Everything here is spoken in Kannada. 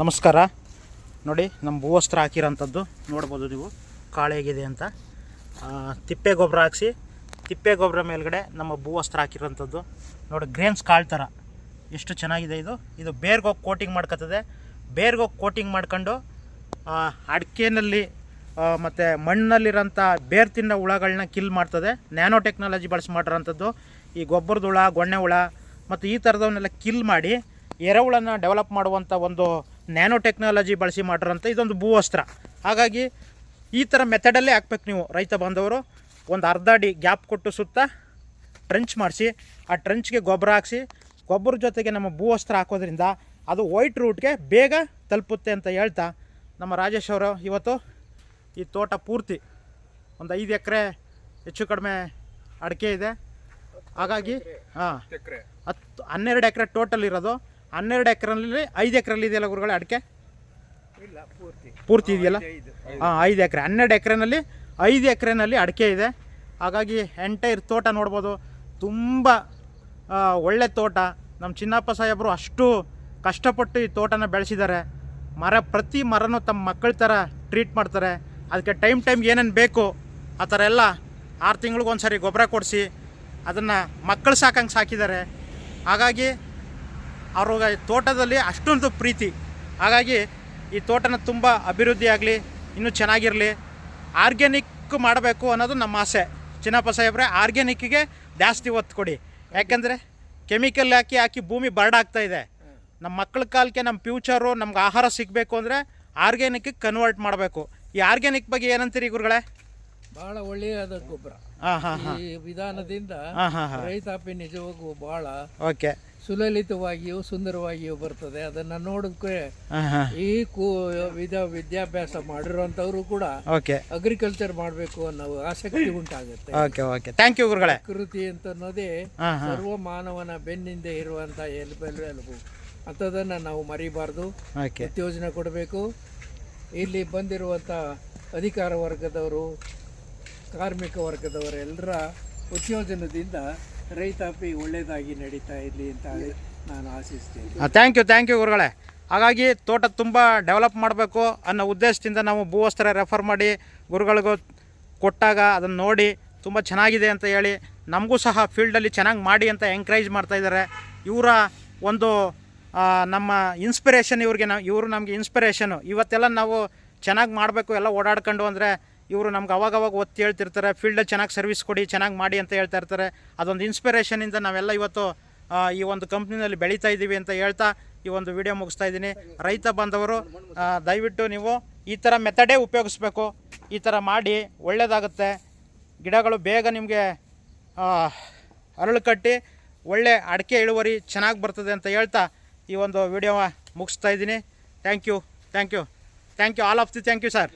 ನಮಸ್ಕಾರ. ನೋಡಿ ನಮ್ಮ ಭೂವಸ್ತ್ರ ಹಾಕಿರೋಂಥದ್ದು ನೋಡ್ಬೋದು ನೀವು. ಕಾಳು ಹೇಗಿದೆ ಅಂತ ತಿಪ್ಪೆ ಗೊಬ್ಬರ ಹಾಕ್ಸಿ, ತಿಪ್ಪೆ ಗೊಬ್ಬರ ಮೇಲ್ಗಡೆ ನಮ್ಮ ಭೂವಸ್ತ್ರ ಹಾಕಿರೋಂಥದ್ದು. ನೋಡಿ ಗ್ರೇನ್ಸ್ ಕಾಳು ಥರ ಎಷ್ಟು ಚೆನ್ನಾಗಿದೆ ಇದು. ಇದು ಬೇರ್ಗೋಗಿ ಕೋಟಿಂಗ್ ಮಾಡ್ಕೊತದೆ ಬೇರ್ಗೋಗಿ ಕೋಟಿಂಗ್ ಮಾಡ್ಕೊಂಡು ಅಡಿಕೆನಲ್ಲಿ ಮತ್ತು ಮಣ್ಣಲ್ಲಿರೋಂಥ ಬೇರ್ ತಿನ್ನೋ ಹುಳಗಳನ್ನ ಕಿಲ್ ಮಾಡ್ತದೆ. ನ್ಯಾನೋ ಟೆಕ್ನಾಲಜಿ ಬಳಸಿ ಮಾಡಿರೋಂಥದ್ದು. ಈ ಗೊಬ್ಬರದ ಹುಳ, ಗೊಣ್ಣೆ ಹುಳ, ಮತ್ತು ಈ ಥರದವನ್ನೆಲ್ಲ ಕಿಲ್ ಮಾಡಿ ಎರೆಹುಳನ ಡೆವಲಪ್ ಮಾಡುವಂಥ ಒಂದು ನ್ಯಾನೋ ಟೆಕ್ನಾಲಜಿ ಬಳಸಿ ಮಾಡಿರೋಂಥ ಇದೊಂದು ಭೂವಸ್ತ್ರ. ಹಾಗಾಗಿ ಈ ಥರ ಮೆಥಡಲ್ಲೇ ಹಾಕ್ಬೇಕು ನೀವು ರೈತ ಬಾಂಧವರು. ಒಂದು ಅರ್ಧ ಅಡಿ ಗ್ಯಾಪ್ ಕೊಟ್ಟು ಸುತ್ತ ಟ್ರೆಂಚ್ ಮಾಡಿಸಿ ಆ ಟ್ರೆಂಚ್ಗೆ ಗೊಬ್ಬರ ಹಾಕಿಸಿ ಗೊಬ್ಬರ ಜೊತೆಗೆ ನಮ್ಮ ಭೂವಸ್ತ್ರ ಹಾಕೋದ್ರಿಂದ ಅದು ವೈಟ್ ರೂಟ್ಗೆ ಬೇಗ ತಲುಪುತ್ತೆ ಅಂತ ಹೇಳ್ತಾ ನಮ್ಮ ರಾಜೇಶ್ ಅವರು ಇವತ್ತು ಈ ತೋಟ ಪೂರ್ತಿ ಒಂದು ಐದು ಎಕರೆ ಹೆಚ್ಚು ಕಡಿಮೆ ಅಡಿಕೆ ಇದೆ. ಹಾಗಾಗಿ ಹಾಂ ಹತ್ತು ಹನ್ನೆರಡು ಎಕರೆ ಟೋಟಲ್ ಇರೋದು. ಹನ್ನೆರಡು ಎಕರೆನಲ್ಲಿ ಐದು ಎಕರೆಲ್ಲಿ ಇದೆಯಲ್ಲ ಗುರುಗಳೇ ಅಡಿಕೆ? ಇಲ್ಲ ಪೂರ್ತಿ. ಪೂರ್ತಿ ಇದೆಯಲ್ಲ? ಹಾಂ ಐದು ಎಕರೆ. ಹನ್ನೆರಡು ಎಕರೆನಲ್ಲಿ ಐದು ಎಕರೆನಲ್ಲಿ ಅಡಿಕೆ ಇದೆ. ಹಾಗಾಗಿ ಎಂಟೈರ್ ತೋಟ ನೋಡ್ಬೋದು. ತುಂಬ ಒಳ್ಳೆ ತೋಟ. ನಮ್ಮ ಚಿನ್ನಪ್ಪ ಸಾಹೇಬರು ಅಷ್ಟು ಕಷ್ಟಪಟ್ಟು ಈ ತೋಟನ ಬೆಳೆಸಿದ್ದಾರೆ. ಮರ ಪ್ರತಿ ಮರನೂ ತಮ್ಮ ಮಕ್ಕಳ ಥರ ಟ್ರೀಟ್ ಮಾಡ್ತಾರೆ. ಅದಕ್ಕೆ ಟೈಮ್ ಟೈಮ್ ಏನೇನು ಬೇಕು ಆ ಥರ ಎಲ್ಲ ಆರು ತಿಂಗಳಿಗೊಂದು ಸರಿ ಗೊಬ್ಬರ ಕೊಡಿಸಿ ಅದನ್ನು ಮಕ್ಕಳು ಸಾಕಂಗೆ ಸಾಕಿದ್ದಾರೆ. ಹಾಗಾಗಿ ಅವ್ರಿಗೆ ತೋಟದಲ್ಲಿ ಅಷ್ಟೊಂದು ಪ್ರೀತಿ. ಹಾಗಾಗಿ ಈ ತೋಟನ ತುಂಬ ಅಭಿವೃದ್ಧಿ ಆಗಲಿ, ಇನ್ನೂ ಚೆನ್ನಾಗಿರಲಿ, ಆರ್ಗ್ಯಾನಿಕ್ ಮಾಡಬೇಕು ಅನ್ನೋದು ನಮ್ಮ ಆಸೆ. ಚಿನ್ನಪ್ಪ ಸಾಹೇಬ್ರೆ ಆರ್ಗ್ಯಾನಿಕ್ಕಿಗೆ ಜಾಸ್ತಿ ಒತ್ತು ಕೊಡಿ. ಯಾಕೆಂದರೆ ಕೆಮಿಕಲ್ ಹಾಕಿ ಹಾಕಿ ಭೂಮಿ ಬರ್ಡಾಗ್ತಾ ಇದೆ. ನಮ್ಮ ಮಕ್ಕಳ ಕಾಲಕ್ಕೆ ನಮ್ಮ ಫ್ಯೂಚರು ನಮ್ಗೆ ಆಹಾರ ಸಿಗಬೇಕು ಅಂದರೆ ಆರ್ಗ್ಯಾನಿಕ್ಕಿಗೆ ಕನ್ವರ್ಟ್ ಮಾಡಬೇಕು. ಈ ಆರ್ಗ್ಯಾನಿಕ್ ಬಗ್ಗೆ ಏನಂತೀರಿ ಗುರುಗಳೇ? ಬಹಳ ಒಳ್ಳೆಯದ ಗೊಬ್ಬರ. ಈ ವಿಧಾನದಿಂದ ರೈತಾಪಿ ನಿಜವಾಗೂ ಬಹಳ ಓಕೆ. ಸುಲಲಿತವಾಗಿಯೂ ಸುಂದರವಾಗಿಯೂ ಬರ್ತದೆ. ಅದನ್ನ ನೋಡಕ್ಕೆ ಈ ಕೂ ವಿಧ ವಿದ್ಯಾಭ್ಯಾಸ ಮಾಡಿರುವಂತವ್ರು ಕೂಡ ಅಗ್ರಿಕಲ್ಚರ್ ಮಾಡಬೇಕು ಅನ್ನೋ ಆಸಕ್ತಿ ಉಂಟಾಗುತ್ತೆ. Okay okay. ಥ್ಯಾಂಕ್ ಯು ಗುರುಗಳೇ. ಪ್ರಕೃತಿ ಅಂತ ಅನ್ನೋದೇ ಸರ್ವ ಮಾನವನ ಬೆನ್ನಿಂದ ಇರುವಂತ ಎಲ್ಬೆಲ್ಬು ಎಲುಬು ಅಂಥದ್ದನ್ನ ನಾವು ಮರಿಬಾರ್ದು. ಉತ್ತೇಜನ ಕೊಡಬೇಕು. ಇಲ್ಲಿ ಬಂದಿರುವಂತ ಅಧಿಕಾರ ವರ್ಗದವರು ಕಾರ್ಮಿಕ ವರ್ಗದವರೆಲ್ಲರ ಉತ್ತೇಜನದಿಂದ ರೈತಾಪಿ ಒಳ್ಳೆಯದಾಗಿ ನಡೀತಾ ಇರಲಿ ಅಂತ ಹೇಳಿ ನಾನು ಆಶಿಸ್ತೇನೆ. ಥ್ಯಾಂಕ್ ಯು ಥ್ಯಾಂಕ್ ಯು ಗುರುಗಳೇ. ಹಾಗಾಗಿ ತೋಟ ತುಂಬ ಡೆವಲಪ್ ಮಾಡಬೇಕು ಅನ್ನೋ ಉದ್ದೇಶದಿಂದ ನಾವು ಭೂವಸ್ತ್ರ ರೆಫರ್ ಮಾಡಿ ಗುರುಗಳಿಗೂ ಕೊಟ್ಟಾಗ ಅದನ್ನು ನೋಡಿ ತುಂಬ ಚೆನ್ನಾಗಿದೆ ಅಂತ ಹೇಳಿ ನಮಗೂ ಸಹ ಫೀಲ್ಡಲ್ಲಿ ಚೆನ್ನಾಗಿ ಮಾಡಿ ಅಂತ ಎಂಕರೇಜ್ ಮಾಡ್ತಾ ಇದ್ದಾರೆ. ಇವರ ಒಂದು ನಮ್ಮ ಇನ್ಸ್ಪಿರೇಷನ್ ಇವ್ರಿಗೆ ನಾವು ಇವರು ನಮಗೆ ಇನ್ಸ್ಪಿರೇಷನು ಇವತ್ತೆಲ್ಲ ನಾವು ಚೆನ್ನಾಗಿ ಮಾಡಬೇಕು, ಎಲ್ಲ ಓಡಾಡ್ಕೊಂಡು ಅಂದರೆ ಇವರು ನಮ್ಗೆ ಅವಾಗವಾಗ ಒತ್ತಿ ಹೇಳ್ತಿರ್ತಾರೆ, ಫೀಲ್ಡಲ್ಲಿ ಚೆನ್ನಾಗಿ ಸರ್ವಿಸ್ ಕೊಡಿ, ಚೆನ್ನಾಗಿ ಮಾಡಿ ಅಂತ ಹೇಳ್ತಾ ಇರ್ತಾರೆ. ಅದೊಂದು ಇನ್ಸ್ಪಿರೇಷನಿಂದ ನಾವೆಲ್ಲ ಇವತ್ತು ಈ ಒಂದು ಕಂಪ್ನಿನಲ್ಲಿ ಬೆಳೀತಾ ಇದ್ದೀವಿ ಅಂತ ಹೇಳ್ತಾ ಈ ಒಂದು ವಿಡಿಯೋ ಮುಗಿಸ್ತಾ ಇದ್ದೀನಿ. ರೈತ ಬಾಂಧವರು ದಯವಿಟ್ಟು ನೀವು ಈ ಥರ ಮೆಥಡೇ ಉಪಯೋಗಿಸ್ಬೇಕು. ಈ ಥರ ಮಾಡಿ ಒಳ್ಳೆಯದಾಗುತ್ತೆ ಗಿಡಗಳು ಬೇಗ ನಿಮಗೆ ಅರಳು ಕಟ್ಟಿ, ಒಳ್ಳೆ ಅಡಿಕೆ ಇಳುವರಿ ಚೆನ್ನಾಗಿ ಬರ್ತದೆ ಅಂತ ಹೇಳ್ತಾ ಈ ಒಂದು ವಿಡಿಯೋ ಮುಗಿಸ್ತಾ ಇದ್ದೀನಿ. Thank you thank you thank you all of the thank you sir